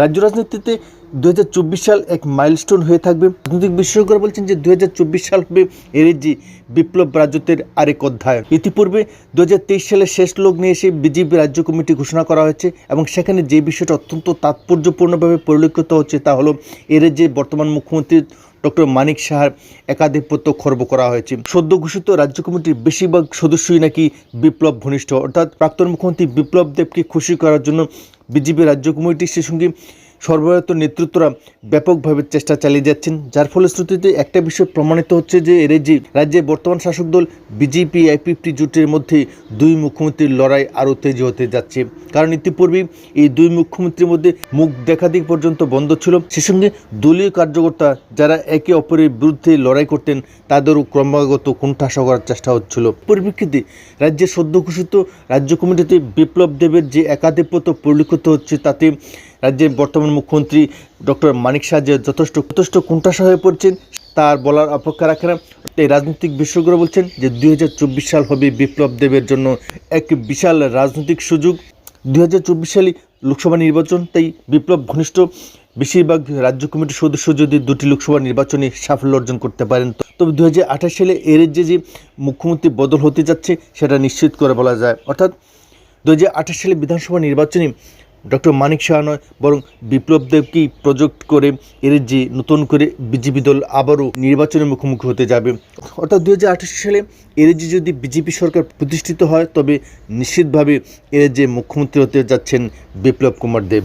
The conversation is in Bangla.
রাজ্য রাজনীতিতে দুই হাজার চব্বিশ সাল এক মাইলস্টোন হয়ে থাকবে। রাজনৈতিক বিশেষজ্ঞরা বলছেন যে দু সাল হবে এর যে বিপ্লব রাজত্বের আরেক অধ্যায়। ইতিপূর্বে দু সালের শেষ লগ্নে এসে বিজেপি রাজ্য কমিটি ঘোষণা করা হয়েছে এবং সেখানে যে বিষয়টা অত্যন্ত তাৎপর্যপূর্ণভাবে পরিলক্ষিত হচ্ছে তা হলো এর যে বর্তমান মুখ্যমন্ত্রী ডক্টর মানিক সাহার একাধিপত্য খর্ব করা হয়েছে। সদ্য ঘোষিত রাজ্য কমিটির বেশিরভাগ সদস্যই নাকি বিপ্লব ঘনিষ্ঠ। অর্থাৎ প্রাক্তন মুখ্যমন্ত্রী বিপ্লব দেবকে খুশি করার জন্য বিজেপি রাজ্য কমিটি সে সঙ্গে সর্বভারত নেতৃত্বরা ব্যাপকভাবে চেষ্টা চালিয়ে যাচ্ছেন। যার ফলশ্রুতিতে একটা বিষয় প্রমাণিত হচ্ছে যে এর যে রাজ্যের বর্তমান শাসক দল বিজেপি আইপিএফটি জোটের মধ্যে দুই মুখ্যমন্ত্রীর লড়াই আরও তেজ হতে যাচ্ছে। কারণ ইতিপূর্বেই এই দুই মুখ্যমন্ত্রীর মধ্যে মুখ দেখাদিক পর্যন্ত বন্ধ ছিল। সে সঙ্গে দলীয় কার্যকর্তা যারা একে অপরের বিরুদ্ধে লড়াই করতেন, তাদেরও ক্রমাগত কুণ্ঠাসা করার চেষ্টা হচ্ছিল। পরিপ্রেক্ষিতে রাজ্যের সদ্য ঘোষিত রাজ্য কমিটিতে বিপ্লব দেবের যে একাধিপত্য পরিলক্ষিত হচ্ছে তাতে রাজ্যের বর্তমান মুখ্যমন্ত্রী ডক্টর মানিক শাহ যে যথেষ্ট যথেষ্ট কুণ্ঠাসা হয়ে পড়ছেন, তার বলার অপেক্ষা রাখে না। এই রাজনৈতিক বিশেষজ্ঞরা বলছেন যে দুই হাজার চব্বিশ সাল হবে বিপ্লব দেবের জন্য এক বিশাল রাজনৈতিক সুযোগ। দুই হাজার চব্বিশ সালে লোকসভা নির্বাচন, তাই বিপ্লব ঘনিষ্ঠ। বেশিরভাগ রাজ্য কমিটির সদস্য যদি দুটি লোকসভা নির্বাচনে সাফল্য অর্জন করতে পারেন, তবে দুই হাজার আঠাশ সালে এর যে যে মুখ্যমন্ত্রী বদল হতে যাচ্ছে, সেটা নিশ্চিত করে বলা যায়। অর্থাৎ দু হাজার আঠাশ সালে বিধানসভা নির্বাচনে ডক্টর মানিক শাহ নয়, বরং বিপ্লব দেবকেই প্রজেক্ট করে এর যে নতুন করে বিজেপি দল আবারও নির্বাচনের মুখোমুখি হতে যাবে। অর্থাৎ দু হাজার আঠাশ সালে এর যে যদি বিজেপি সরকার প্রতিষ্ঠিত হয়, তবে নিশ্চিতভাবে এর যে মুখ্যমন্ত্রী হতে যাচ্ছেন বিপ্লব কুমার দেব।